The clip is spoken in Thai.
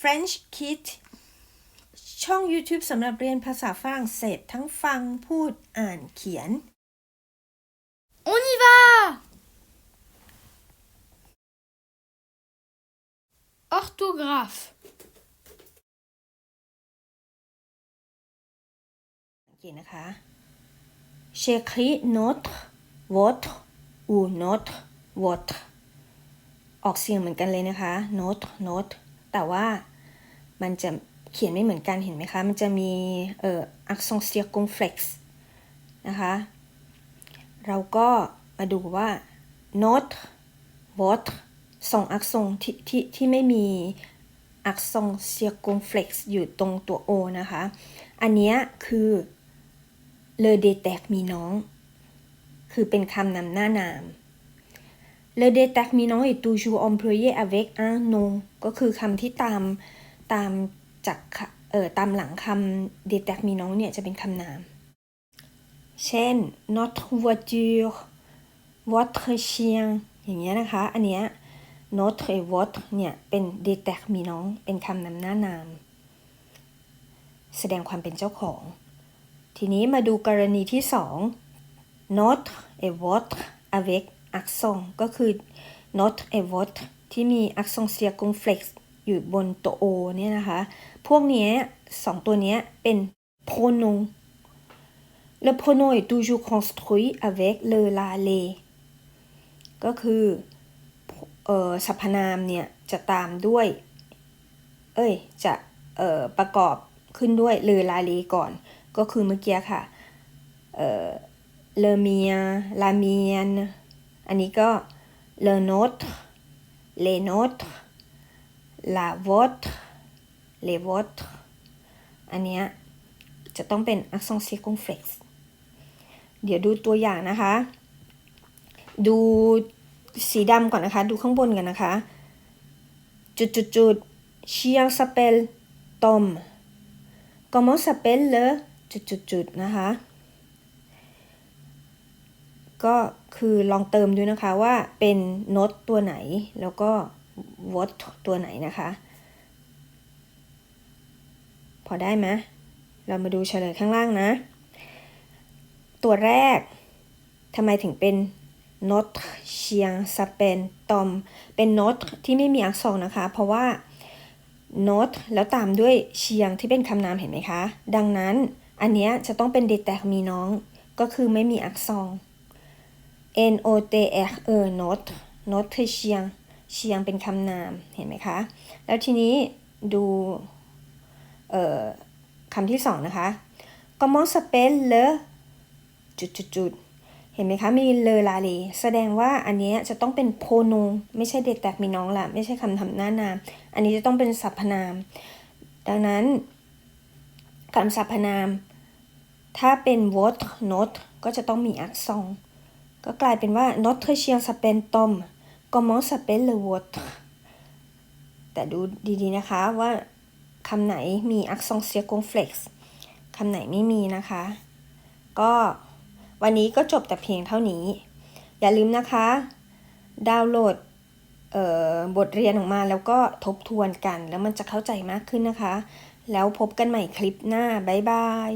French Kid ช่อง YouTube สำหรับเรียนภาษาฝรั่งเศสทั้งฟังพูดอ่านเขียน On y va Orthographe สังเกตนะคะ J'écris notre votre ou notre votre ออกเสียงเหมือนกันเลยนะคะ notre notre แต่ว่า มันจะเขียนไม่เหมือนกันเห็นไหมคะ มันจะมีเอ่อ accent circumflex นะคะ เราก็มาดูว่า notre votre สองอักษรที่ที่ที่ไม่มีอักษร circumflex อยู่ตรงตัว o นะคะ อันนี้คือ le déterminant คือเป็นคำนำหน้านาม le déterminant est toujours employé avec un nom ก็คือคำที่ตาม ตามจากค่ะเอ่อตามหลังคำ déterminant เนี่ยจะเป็นคำนาม เช่น notre voiture votre chien อย่างเงี้ยนะคะ อันเนี้ย notre et votre เนี่ยเป็น déterminant เป็นคำนำหน้านาม แสดงความเป็นเจ้าของ ทีนี้มาดูกรณีที่สอง notre et votre avec accent ก็คือ notre et votre ที่มี accent circumflex อยู่บนตัว o เนี่ยนะคะ พวกนี้สองตัวนี้เป็น pronom le pronom est toujours construit avec le la les ก็คือออสรรพนามเนี่ย จะตามด้วย เอ้ย จะประกอบขึ้นด้วยเลอลาเลก่อน ก็คือเมื่อกี้ค่ะเออเลเมียลาเมียน อันนี้ก็เลโนตเลโนต ลาวอตเลวอตอันเนี้ยจะต้องเป็นอักษร circumflex เดี๋ยวดูตัวอย่างนะคะ ดูสีดำก่อนนะคะ ดูข้างบนกันนะคะ จุดจุดจุด chien s'appelle Tom comment s'appelle le จุดจุดจุดนะคะ ก็คือลองเติมดูนะคะว่าเป็นโน้ตตัวไหนแล้วก็ what ตัวไหนนะคะ พอได้ไหมเรามาดูเฉลยข้างล่างนะ ตัวแรกทำไมถึงเป็น not เชียงสเปนตอม เป็น not ที่ไม่มีอักษรนะคะ เพราะว่า not แล้วตามด้วยเชียงที่เป็นคำนามเห็นไหมคะ ดังนั้นอันเนี้ยจะต้องเป็น determinant ก็คือไม่มีอักษร n o t r e not not เชียง เชียงเป็นคำนามเห็นไหมคะ แล้วทีนี้ดูคำที่สองนะคะ comment s'appelle le จุดจุดจุดเห็นไหมคะ มีเลลาเลแสดงว่าอันนี้จะต้องเป็นโพโนไม่ใช่เด็กแตกมีน้องละไม่ใช่คำทำหน้านาม อันนี้จะต้องเป็นสรรพนาม ดังนั้นคำสรรพนาม ถ้าเป็น what not ก็จะต้องมีอักษรก็กลายเป็นว่า notre chien s'appelle Tom comment s'appelle le vôtre แต่ดูดีๆนะคะว่าคำไหนมีอักษร circumflex คำไหนไม่มีนะคะ ก็วันนี้ก็จบแต่เพียงเท่านี้ อย่าลืมนะคะ ดาวน์โหลดบทเรียนออกมาแล้วก็ทบทวนกัน แล้วมันจะเข้าใจมากขึ้นนะคะ แล้วพบกันใหม่คลิปหน้า บ๊ายบาย